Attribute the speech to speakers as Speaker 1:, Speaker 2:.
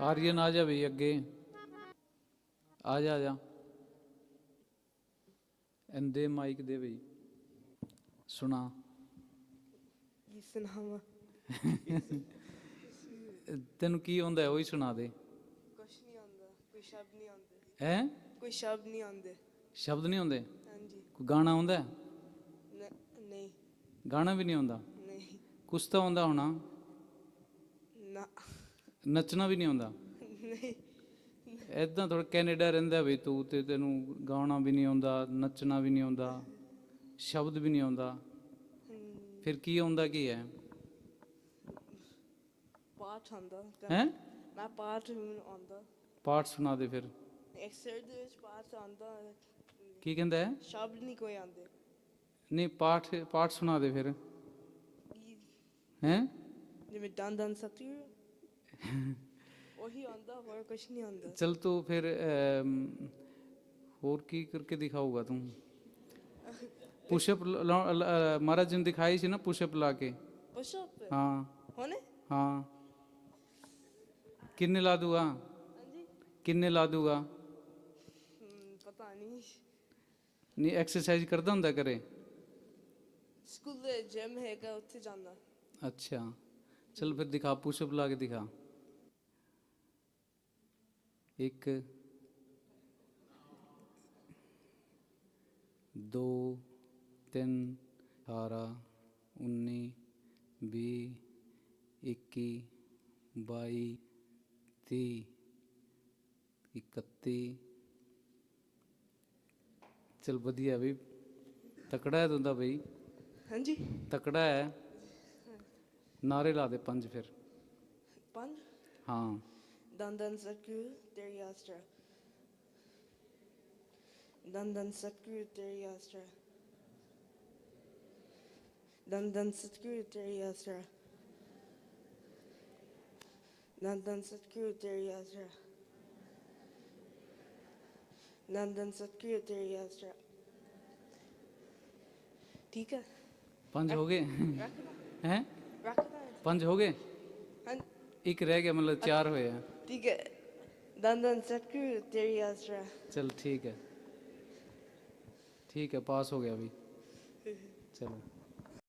Speaker 1: Aryan ਆ ਜਾ ਵੀ ਅੱਗੇ। ਆ ਜਾ ਆ ਜਾ। ਇੰਦੇ ਮਾਈਕ ਦੇ ਵੀ ਸੁਣਾ।
Speaker 2: ਕੀ ਸੁਣਾਵਾਂ?
Speaker 1: ਤੈਨੂੰ ਕੀ ਆਉਂਦਾ ਹੈ, ਉਹੀ ਸੁਣਾ ਦੇ।
Speaker 2: ਕੁਛ ਨਹੀਂ ਆਉਂਦਾ ਕੋਈ ਸ਼ਬਦ ਨਹੀਂ ਆਉਂਦੇ।
Speaker 1: ਹੈ?
Speaker 2: ਕੋਈ ਸ਼ਬਦ ਨਹੀਂ ਆਉਂਦੇ।
Speaker 1: ਸ਼ਬਦ ਨਹੀਂ ਆਉਂਦੇ?
Speaker 2: ਹਾਂਜੀ।
Speaker 1: ਕੋਈ ਗਾਣਾ ਆਉਂਦਾ
Speaker 2: ਨਹੀਂ।
Speaker 1: ਗਾਣਾ ਵੀ ਨਹੀਂ ਆਉਂਦਾ?
Speaker 2: ਨਹੀਂ।
Speaker 1: ਕੁਛ ਤਾਂ ਆਉਂਦਾ ਹੋਣਾ।
Speaker 2: ਨਾ।
Speaker 1: ਨੱਚਣਾ ਵੀ ਨਹੀਂ ਆਉਂਦਾ।
Speaker 2: ਨਹੀਂ।
Speaker 1: ਐਦਾਂ ਥੋੜਾ ਕੈਨੇਡਾ ਰਹਿੰਦਾ ਵੀ ਤੂੰ ਤੇ ਤੈਨੂੰ ਗਾਉਣਾ ਵੀ ਨਹੀਂ ਆਉਂਦਾ ਨੱਚਣਾ ਵੀ ਨਹੀਂ ਆਉਂਦਾ ਸ਼ਬਦ ਵੀ ਨਹੀਂ ਆਉਂਦਾ। ਫਿਰ ਕੀ ਆਉਂਦਾ ਕੀ ਹੈ?
Speaker 2: ਪਾਠ ਆਉਂਦਾ।
Speaker 1: ਹੈ?
Speaker 2: ਮੈਂ ਪਾਠ ਆਉਂਦਾ।
Speaker 1: ਪਾਠ ਸੁਣਾ ਦੇ ਫਿਰ।
Speaker 2: ਐਕਸਰ ਦੇ ਵਿੱਚ ਪਾਠ ਆਉਂਦਾ
Speaker 1: ਕੀ ਕਹਿੰਦਾ ਹੈ?
Speaker 2: ਸ਼ਬਦ ਨਹੀਂ ਕੋਈ ਆਉਂਦੇ।
Speaker 1: ਨਹੀਂ ਪਾਠ ਪਾਠ ਸੁਣਾ ਦੇ ਫਿਰ। ਹੈ?
Speaker 2: ਜਿਵੇਂ ਦੰਦ ਦੰਦ ਸਤੀ ਉਹੀ ਆਉਂਦਾ ਹੋਰ ਕੁਛ ਨਹੀਂ ਆਉਂਦਾ।
Speaker 1: ਚਲ ਤੂੰ ਫਿਰ ਅਮ, ਹੋਰ ਕੀ ਕਰਕੇ ਦਿਖਾਊਗਾ ਤੂੰ? ਪੁਸ਼ਅਪ ਮਹਾਰਾਜ ਜੀ ਨੇ ਦਿਖਾਈ ਸੀ ਨਾ ਪੁਸ਼ਅਪ ਲਾ ਕੇ?
Speaker 2: ਪੁਸ਼ ਅਪ
Speaker 1: ਹਾਂ।
Speaker 2: ਹੋਣੇ?
Speaker 1: ਹਾਂ। ਕਿੰਨੇ ਲਾ ਦੂਗਾ?
Speaker 2: ਹਾਂਜੀ।
Speaker 1: ਕਿੰਨੇ ਲਾ ਦੂਗਾ?
Speaker 2: ਹਮ, ਪਤਾ ਨਹੀਂ।
Speaker 1: ਨਹੀਂ ਐਕਸਰਸਾਈਜ਼ ਕਰਦਾ ਹੁੰਦਾ ਕਰੇ
Speaker 2: ਸਕੂਲ ਦੇ ਜਿਮ ਹੈਗਾ ਉੱਥੇ ਜਾਂਦਾ।
Speaker 1: ਅੱਛਾ। ਚਲ ਫਿਰ ਦਿਖਾ ਪੁਸ਼ਅਪ ਲਾ ਕੇ ਦਿਖਾ। ਇੱਕ ਦੋ ਤਿੰਨ ਅਠਾਰਾਂ ਉੱਨੀ ਵੀਹ ਇੱਕੀ ਬਾਈ ਤੀਹ ਇਕੱਤੀ। ਚਲ ਵਧੀਆ ਵੀ ਤਕੜਾ ਹੈ ਤੁੰਦਾ ਬਈ।
Speaker 2: ਹਾਂਜੀ।
Speaker 1: ਤਕੜਾ ਹੈ। ਨਾਰੇ ਲਾ ਦੇ ਪੰਜ ਫਿਰ।
Speaker 2: ਪੰਜ?
Speaker 1: ਹਾਂ।
Speaker 2: Dandan Satguru Deryastra. Dandan Satguru Deryastra. Dandan Satguru Deryastra. Dandan Satguru Deryastra. Dandan Satguru
Speaker 1: Deryastra. ठीक है
Speaker 2: पंच
Speaker 1: हो
Speaker 2: गए
Speaker 1: हैं पंच हो
Speaker 2: गए
Speaker 1: एक रह गया मतलब चार हुए हैं
Speaker 2: ਠੀਕ ਹੈ। ਦੰਦਨ ਸਤਗੁਰੂ ਤੇਰੀ ਆਸਰਾ
Speaker 1: ਚਲ ਠੀਕ ਹੈ। ਠੀਕ ਹੈ ਪਾਸ ਹੋ ਗਿਆ ਵੀ। ਚਲੋ।